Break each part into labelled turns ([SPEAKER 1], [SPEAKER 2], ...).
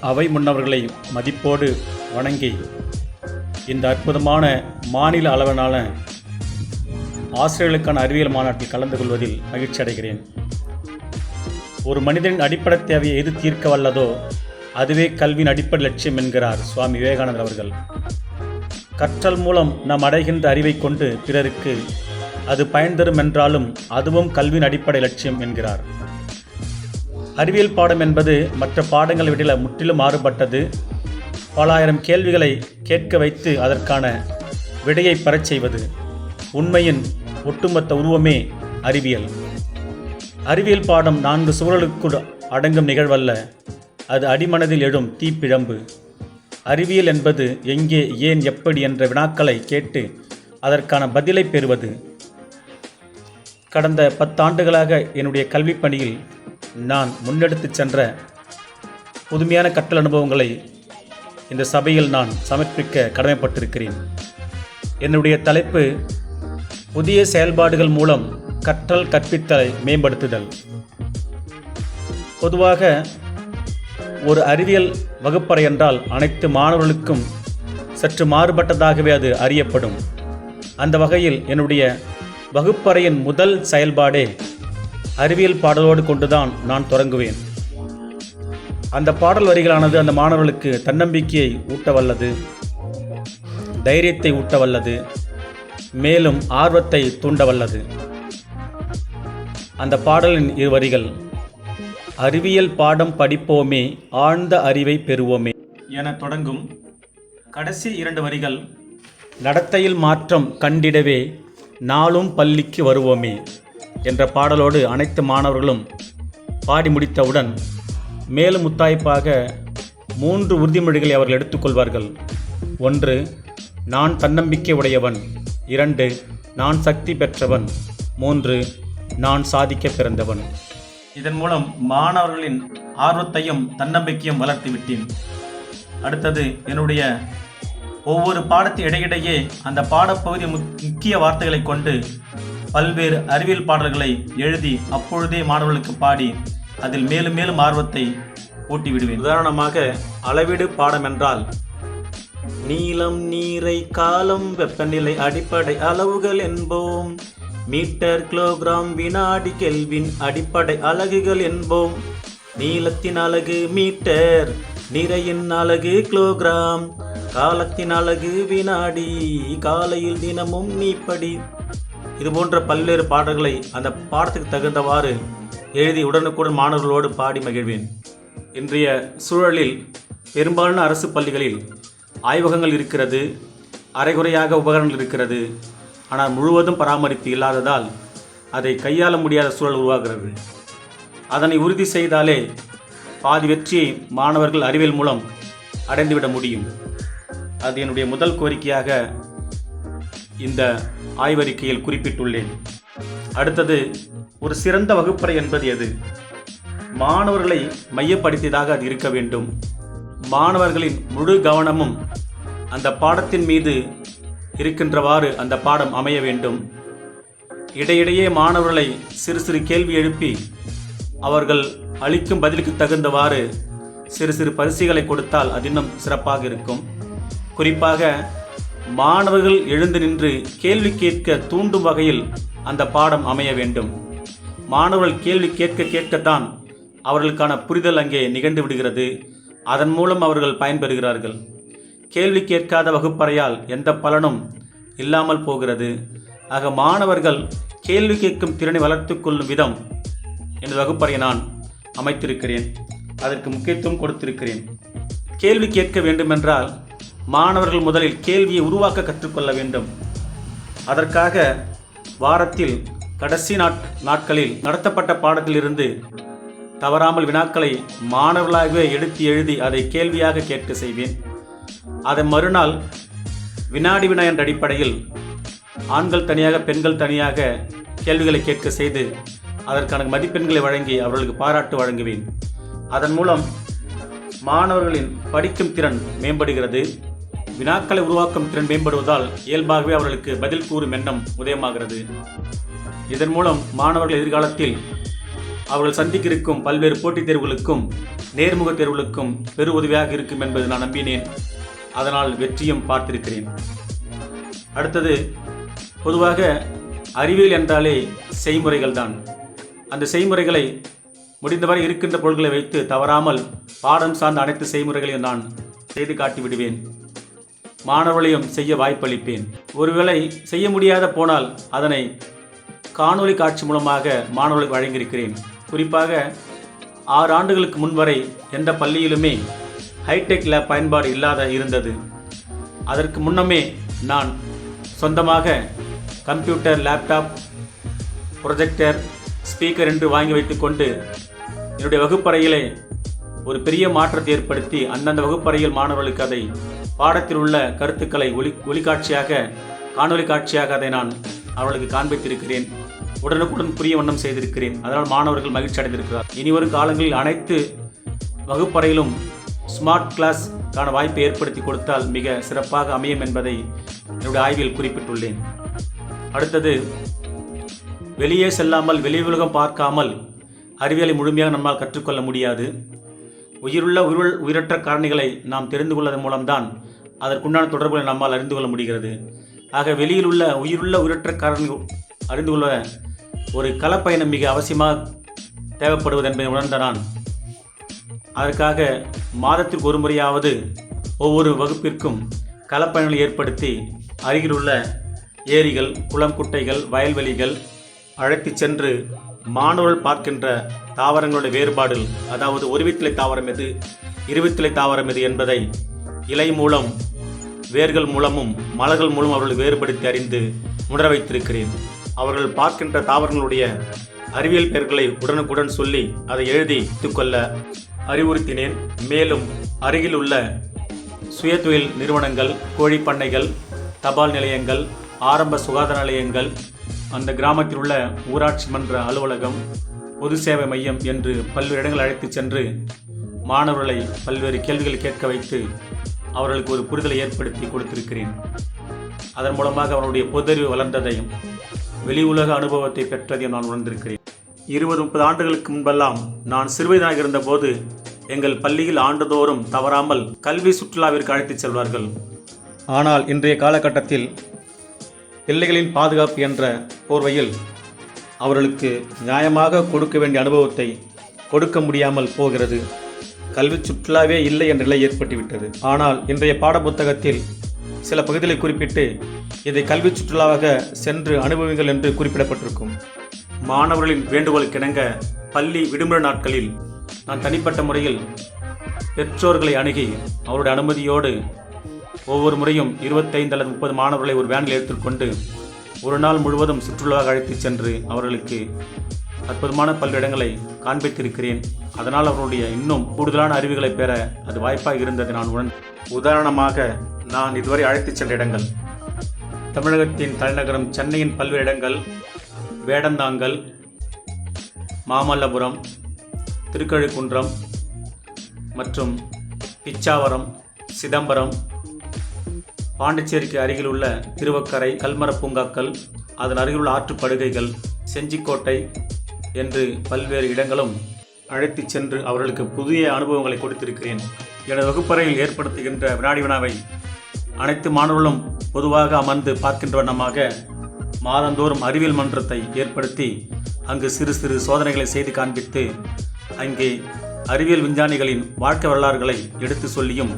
[SPEAKER 1] அவை முன்னவர்களை மதிப்போடு வணங்கி இந்த அற்புதமான மாநில அளவிலான ஆசிரியர்களுக்கான அறிவியல் மாநாட்டில் கலந்து கொள்வதில் மகிழ்ச்சி அடைகிறேன். ஒரு மனிதனின் அடிப்படை தேவையை எது தீர்க்க வல்லதோ அதுவே கல்வியின் அடிப்படை லட்சியம் என்கிறார் சுவாமி விவேகானந்தர் அவர்கள். கற்றல் மூலம் நாம் அடைகின்ற அறிவை கொண்டு பிறருக்கு அது பயன் தரும் என்றாலும் அதுவும் கல்வியின் அடிப்படை லட்சியம் என்கிறார். அறிவியல் பாடம் என்பது மற்ற பாடங்களை விட முற்றிலும் மாறுபட்டது. பல ஆயிரம் கேள்விகளை கேட்க வைத்து அதற்கான விடையை பெறச் செய்வது உண்மையின் ஒட்டுமொத்த உருவமே அறிவியல். அறிவியல் பாடம் நான்கு சுவர்களுக்குள் அடங்கும் நிகழ்வல்ல அது அடிமனதில் எழும் தீப்பிழம்பு. அறிவியல் என்பது எங்கே ஏன் எப்படி என்ற வினாக்களை கேட்டு அதற்கான பதிலை பெறுவது. கடந்த பத்தாண்டுகளாக என்னுடைய கல்விப் பணியில் நான் முன்னெடுத்துச் சென்ற புதுமையான கற்றல் அனுபவங்களை இந்த சபையில் நான் சமர்ப்பிக்க கடமைப்பட்டிருக்கிறேன். என்னுடைய தலைப்பு புதிய செயல்பாடுகள் மூலம் கற்றல் கற்பித்தலை மேம்படுத்துதல். பொதுவாக ஒரு அறிவியல் வகுப்பறை என்றால் அனைத்து மாணவர்களுக்கும் சற்று மாறுபட்டதாகவே அது அறியப்படும். அந்த வகையில் என்னுடைய வகுப்பறையின் முதல் செயல்பாடே அறிவியல் பாடலோடு கொண்டுதான் நான் தொடங்குவேன். அந்த பாடல் வரிகளானது அந்த மாணவர்களுக்கு தன்னம்பிக்கையை ஊட்ட வல்லது தைரியத்தை ஊட்ட வல்லது மேலும் ஆர்வத்தை தூண்ட வல்லது அந்த பாடலின் இரு வரிகள் அறிவியல் பாடம் படிப்போமே ஆழ்ந்த அறிவை பெறுவோமே. என தொடங்கும் கடைசி இரண்டு வரிகள் நடத்தையில் மாற்றம் கண்டிடவே நாளும் பள்ளிக்கு வருவோமே. என்ற பாடலோடு அனைத்து மாணவர்களும் பாடி முடித்தவுடன் மேலும் முத்தாய்ப்பாக மூன்று உறுதிமொழிகளை அவர்கள் எடுத்துக்கொள்வார்கள் ஒன்று நான் தன்னம்பிக்கை உடையவன். இரண்டு நான் சக்தி பெற்றவன். மூன்று நான் சாதிக்க பிறந்தவன். இதன் மூலம் மாணவர்களின் ஆர்வத்தையும் தன்னம்பிக்கையும் வளர்த்து விட்டேன். அடுத்தது என்னுடைய ஒவ்வொரு பாடத்து இடையிடையே அந்த பாடப்பகுதி முக்- முக்கிய வார்த்தைகளை கொண்டு பல்வேறு அறிவியல் பாடல்களை எழுதி அப்பொழுதே மாணவர்களுக்கு பாடி அதில் மேலும் மேலும் ஆர்வத்தை ஊட்டிவிடுவேன். உதாரணமாக அளவீடு பாடம் என்றால் நீளம் நீரை காலம் வெப்பநிலை அடிப்படை அளவுகள் என்போம். மீட்டர் கிலோகிராம் வினாடி கெல்வின் அடிப்படை அலகுகள் என்போம். நீளத்தின் அலகு மீட்டர் நிறையின் அலகு கிலோகிராம். காலத்தின் அலகு வினாடி காலையில் தினமும் நீப்படி இது போன்ற பல்வேறு பாடல்களை அந்த பாடத்துக்கு தகுந்தவாறு எழுதி உடனுக்குடன் மாணவர்களோடு பாடி மகிழ்வேன். இன்றைய சூழலில் பெரும்பாலான அரசு பள்ளிகளில் ஆய்வகங்கள் இருக்கிறது அரைகுறையாக உபகரணங்கள் இருக்கிறது. ஆனால் முழுவதும் பராமரிப்பு இல்லாததால் அதை கையாள முடியாத சூழல் உருவாகிறது. அதனை உறுதி செய்தாலே பாதி வெற்றியை மாணவர்கள் அறிவியல் மூலம் அடைந்துவிட முடியும். அது என்னுடைய முதல் கோரிக்கையாக இந்த ஆய்வறிக்கையில் குறிப்பிட்டுள்ளேன். அடுத்தது ஒரு சிறந்த வகுப்பறை என்பது எது? மாணவர்களை மையப்படுத்தியதாக அது இருக்க வேண்டும். மாணவர்களின் முழு கவனமும் அந்த பாடத்தின் மீது இருக்கின்றவாறு அந்த பாடம் அமைய வேண்டும். இடையிடையே மாணவர்களை சிறு சிறு கேள்வி எழுப்பி அவர்கள் அளிக்கும் பதிலுக்கு தகுந்தவாறு சிறு சிறு பரிசுகளை கொடுத்தால் அது இன்னும் சிறப்பாக இருக்கும். குறிப்பாக மாணவர்கள் எழுந்து நின்று கேள்வி கேட்க தூண்டும் வகையில் அந்த பாடம் அமைய வேண்டும். மாணவர்கள் கேள்வி கேட்க கேட்கத்தான் அவர்களுக்கான புரிதல் அங்கே நிகழ்ந்து விடுகிறது. அதன் மூலம் அவர்கள் பயன்பெறுகிறார்கள். கேள்வி கேட்காத வகுப்பறையால் எந்த பலனும் இல்லாமல் போகிறது. ஆக மாணவர்கள் கேள்வி கேட்கும் திறனை வளர்த்துக் கொள்ளும் விதம் எனது வகுப்பறையை நான் அமைத்திருக்கிறேன். அதற்கு முக்கியத்துவம் கொடுத்திருக்கிறேன். கேள்வி கேட்க வேண்டுமென்றால் மாணவர்கள் முதலில் கேள்வியை உருவாக்க கற்றுக்கொள்ள வேண்டும். அதற்காக வாரத்தில் கடைசி நாட் நாட்களில் நடத்தப்பட்ட பாடத்திலிருந்து தவறாமல் வினாக்களை மாணவர்களாகவே எடுத்து எழுதி அதை கேள்வியாக கேட்க செய்வேன். அதன் மறுநாள் வினாடி வினா என்ற அடிப்படையில் ஆண்கள் தனியாக பெண்கள் தனியாக கேள்விகளை கேட்க செய்து அதற்கான மதிப்பெண்களை வழங்கி அவர்களுக்கு பாராட்டு வழங்குவேன். அதன் மூலம் மாணவர்களின் படிக்கும் திறன் மேம்படுகிறது. வினாக்களை உருவாக்கும் திறன் மேம்படுவதால் இயல்பாகவே அவர்களுக்கு பதில் கூறும் எண்ணம் உதயமாகிறது. இதன் மூலம் மாணவர்கள் எதிர்காலத்தில் அவர்கள் சந்திக்க இருக்கும் பல்வேறு போட்டித் தேர்வுகளுக்கும் நேர்முக தேர்வுகளுக்கும் பெரு உதவியாக இருக்கும் என்பது நான் நம்பினேன். அதனால் வெற்றியும் பார்த்திருக்கிறேன். அடுத்தது பொதுவாக அறிவியல் என்றாலே செய்முறைகள் தான். அந்த செய்முறைகளை முடிந்தவரை இருக்கின்ற பொருட்களை வைத்து தவறாமல் பாடம் சார்ந்த அனைத்து செய்முறைகளையும் நான் செய்து காட்டி விடுவேன் மாணவர்களையும் செய்ய வாய்ப்பளிப்பேன். ஒருவேளை செய்ய முடியாத போனால் அதனை காணொலி காட்சி மூலமாக மாணவர்களுக்கு வழங்கியிருக்கிறேன். குறிப்பாக ஆறு ஆண்டுகளுக்கு முன்வரை எந்த பள்ளியிலுமே ஹைடெக் லேப் பயன்பாடு இல்லாத இருந்தது. அதற்கு முன்னமே நான் சொந்தமாக கம்ப்யூட்டர் லேப்டாப் ப்ரொஜெக்டர் ஸ்பீக்கர் என்று வாங்கி வைத்துக்கொண்டு என்னுடைய வகுப்பறையிலே ஒரு பெரிய மாற்றத்தை ஏற்படுத்தி அந்தந்த வகுப்பறையில் மாணவர்களுக்கு அதை பாடத்தில் உள்ள கருத்துக்களை ஒளி ஒளிக்காட்சியாக காணொளி காட்சியாக அதை நான் அவர்களுக்கு காண்பித்திருக்கிறேன். உடனுக்குடன் புரிய வண்ணம் செய்திருக்கிறேன். அதனால் மாணவர்கள் மகிழ்ச்சி அடைந்திருக்கிறார். இனிவரும் காலங்களில் அனைத்து வகுப்பறையிலும் ஸ்மார்ட் கிளாஸ்க்கான வாய்ப்பை ஏற்படுத்தி கொடுத்தால் மிக சிறப்பாக அமையும் என்பதை என்னுடைய ஆய்வில் குறிப்பிட்டுள்ளேன். அடுத்தது வெளியே செல்லாமல் வெளி உலகம் பார்க்காமல் அறிவியலை முழுமையாக நம்மால் கற்றுக்கொள்ள முடியாது. உயிருள்ள உயிர் உயிரற்ற காரணிகளை நாம் தெரிந்து கொள்வதன் மூலம்தான் அதற்குண்டான தொடர்புகளை நம்மால் அறிந்து கொள்ள முடிகிறது. ஆக வெளியில் உள்ள உயிருள்ள உயிரற்ற காரணிகள் அறிந்து கொள்ள ஒரு களப்பயணம் மிக அவசியமாக தேவைப்படுவது என்பதை உணர்ந்த நான். அதற்காக மாதத்திற்கு ஒரு முறையாவது ஒவ்வொரு வகுப்பிற்கும் களப்பயணங்களை ஏற்படுத்தி அருகிலுள்ள ஏரிகள் குளம் குட்டைகள் வயல்வெளிகள் அழைத்துச் சென்று மாணவர்கள் பார்க்கின்ற தாவரங்களுடைய வேறுபாடு அதாவது ஒருவித்திலை தாவரம் எது இருவித்திலை தாவரம் எது என்பதை இலை மூலம் வேர்கள் மூலமும் மலர்கள் மூலம் அவர்கள் வேறுபடுத்தி அறிந்து உணர வைத்திருக்கிறேன். அவர்கள் பார்க்கின்ற தாவரங்களுடைய அறிவியல் பெயர்களை உடனுக்குடன் சொல்லி அதை எழுதி கொள்ள அறிவுறுத்தினேன். மேலும் அருகில் உள்ள சுயதொழில் நிறுவனங்கள் கோழி பண்ணைகள் தபால் நிலையங்கள் ஆரம்ப சுகாதார நிலையங்கள் அந்த கிராமத்தில் உள்ள ஊராட்சி மன்ற அலுவலகம் பொது சேவை மையம் என்று பல்வேறு இடங்கள் அழைத்துச் சென்று மாணவர்களை பல்வேறு கேள்விகள் கேட்க வைத்து அவர்களுக்கு ஒரு புரிதலை ஏற்படுத்தி கொடுத்திருக்கிறேன். அதன் மூலமாக அவனுடைய பொதறிவு வளர்ந்ததையும் வெளி உலக அனுபவத்தை பெற்றதையும் நான் உணர்ந்திருக்கிறேன். இருபது முப்பது ஆண்டுகளுக்கு முன்பெல்லாம் நான் சிறுவயதாக இருந்தபோது எங்கள் பள்ளியில் ஆண்டுதோறும் தவறாமல் கல்வி சுற்றுலாவிற்கு அழைத்துச் செல்வார்கள். ஆனால் இன்றைய காலகட்டத்தில் பிள்ளைகளின் பாதுகாப்பு என்ற போர்வையில் அவர்களுக்கு நியாயமாக கொடுக்க வேண்டிய அனுபவத்தை கொடுக்க முடியாமல் போகிறது. கல்வி சுற்றுலாவே இல்லை என்ற நிலை ஏற்பட்டுவிட்டது. ஆனால் இன்றைய பாடப்புத்தகத்தில் சில பகுதிகளை குறிப்பிட்டு இதை கல்வி சுற்றுலாவாக சென்று அனுபவிங்கள் என்று குறிப்பிடப்பட்டிருக்கும். மாணவர்களின் வேண்டுகோளுக்கிணங்க பள்ளி விடுமுறை நாட்களில் நான் தனிப்பட்ட முறையில் பெற்றோர்களை அணுகி அவருடைய அனுமதியோடு ஒவ்வொரு முறையும் இருபத்தைந்து அல்லது முப்பது மாணவர்களை ஒரு வேனில் எடுத்துக்கொண்டு ஒரு நாள் முழுவதும் சுற்றுலாவாக அழைத்துச் சென்று அவர்களுக்கு அற்புதமான பல்வேறு காண்பித்திருக்கிறேன். அதனால் அவருடைய இன்னும் கூடுதலான அறிவுகளை பெற அது வாய்ப்பாக இருந்தது நான் உடன் உதாரணமாக நான் இதுவரை அழைத்துச் சென்ற இடங்கள். தமிழகத்தின் தலைநகரம் சென்னையின் பல்வேறு இடங்கள் வேடந்தாங்கல் மாமல்லபுரம் திருக்கழுக்குன்றம் மற்றும் பிச்சாவரம் சிதம்பரம் பாண்டிச்சேரிக்கு அருகில் உள்ள திருவக்கரை கல்மர பூங்காக்கள் அதன் அருகிலுள்ள ஆற்றுப்படுகைகள் செஞ்சிக்கோட்டை என்று பல்வேறு இடங்களும் அழைத்துச் சென்று அவர்களுக்கு புதிய அனுபவங்களை கொடுத்திருக்கிறேன். எனது வகுப்பறையில் ஏற்படுத்துகின்ற வினாடி வினாவை அனைத்து மாணவர்களும் பொதுவாக அமர்ந்து பார்க்கின்ற வண்ணமாக மாதந்தோறும் அறிவியல் மன்றத்தை ஏற்படுத்தி அங்கு சிறு சிறு சோதனைகளை செய்து காண்பித்து அங்கே அறிவியல் விஞ்ஞானிகளின் வாழ்க்கை வரலாறுகளை எடுத்து சொல்லியும்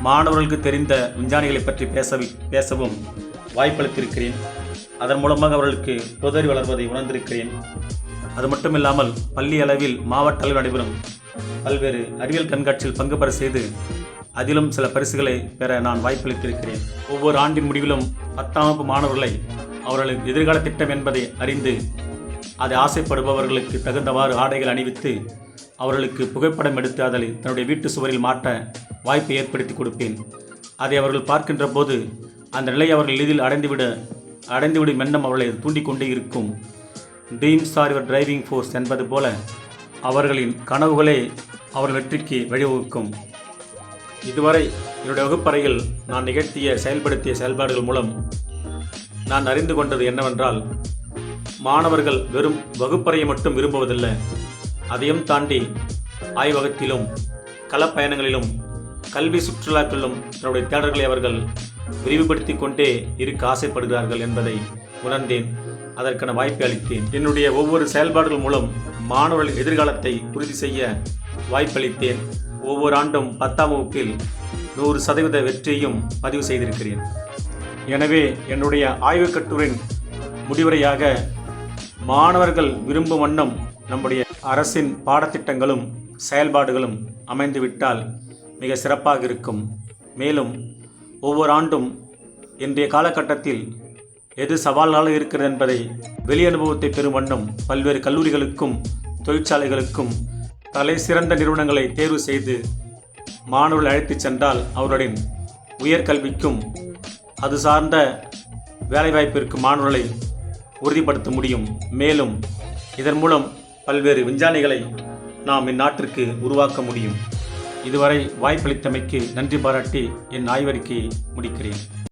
[SPEAKER 1] மாணவர்களுக்கு தெரிந்த விஞ்ஞானிகளை பற்றி பேச பேசவும் வாய்ப்பளித்திருக்கிறேன். அதன் மூலமாக அவர்களுக்கு புதறி வளர்வதை உணர்ந்திருக்கிறேன். அது மட்டுமில்லாமல் பள்ளி அளவில் மாவட்ட அளவில் நடைபெறும் பல்வேறு அறிவியல் கண்காட்சியில் பங்கு பெற செய்து அதிலும் சில பரிசுகளை பெற நான் வாய்ப்பளித்திருக்கிறேன். ஒவ்வொரு ஆண்டின் முடிவிலும் பத்தாம் வகுப்பு மாணவர்களை அவர்களின் எதிர்கால திட்டம் என்பதை அறிந்து அதை ஆசைப்படுபவர்களுக்கு தகுந்தவாறு ஆடைகள் அணிவித்து அவர்களுக்கு புகைப்படம் எடுத்து அதை தன்னுடைய வீட்டு சுவரில் மாட்ட வாய்ப்பை ஏற்படுத்தி கொடுப்பேன். அதை அவர்கள் பார்க்கின்ற போது அந்த நிலை அவர்கள் எளிதில் அடைந்துவிட அடைந்துவிடும் எண்ணம் அவளை தூண்டிக்கொண்டே இருக்கும். Dreams are your driving force என்பது போல அவர்களின் கனவுகளே அவர்கள் வெற்றிக்கு வழிவகுக்கும். இதுவரை என்னுடைய வகுப்பறையில் நான் நிகழ்த்திய செயல்படுத்திய செயல்பாடுகள் மூலம் நான் அறிந்து கொண்டது என்னவென்றால் மாணவர்கள் வெறும் வகுப்பறையை மட்டும் விரும்புவதில்லை. அதையும் தாண்டி ஆய்வகத்திலும் களப்பயணங்களிலும் கல்வி சுற்றுலாக்களும் தன்னுடைய தேடல்களை அவர்கள் விரிவுபடுத்திக் கொண்டே இருக்க ஆசைப்படுகிறார்கள் என்பதை உணர்ந்தேன். அதற்கான வாய்ப்பை அளித்தேன். என்னுடைய ஒவ்வொரு செயல்பாடுகள் மூலம் மாணவர்களின் எதிர்காலத்தை உறுதி செய்ய வாய்ப்பளித்தேன். ஒவ்வொரு ஆண்டும் பத்தாம் வகுப்பில் நூறு சதவீத வெற்றியையும் பதிவு செய்திருக்கிறேன். எனவே என்னுடைய ஆய்வுக் கட்டுரின் முடிவுரையாக மாணவர்கள் விரும்பும் வண்ணம் நம்முடைய அரசின் பாடத்திட்டங்களும் செயல்பாடுகளும் அமைந்துவிட்டால் மிக சிறப்பாக இருக்கும். மேலும் ஒவ்வொரு ஆண்டும் இன்றைய காலகட்டத்தில் எது சவால்களாக இருக்கிறது என்பதை வெளி அனுபவத்தை பெறும் வண்ணம் பல்வேறு கல்லூரிகளுக்கும் தொழிற்சாலைகளுக்கும் தலை சிறந்த நிறுவனங்களை தேர்வு செய்து மாணவர்கள் அழைத்துச் சென்றால் அவர்களின் உயர்கல்விக்கும் அது சார்ந்த வேலைவாய்ப்பிற்கு மாணவர்களை உறுதிப்படுத்த முடியும். மேலும் இதன் மூலம் பல்வேறு விஞ்ஞானிகளை நாம் இந்நாட்டிற்கு உருவாக்க முடியும். இதுவரை வாய்ப்பளித்தமைக்கு நன்றி பாராட்டி என் ஆய்வறிக்கையை முடிக்கிறேன்.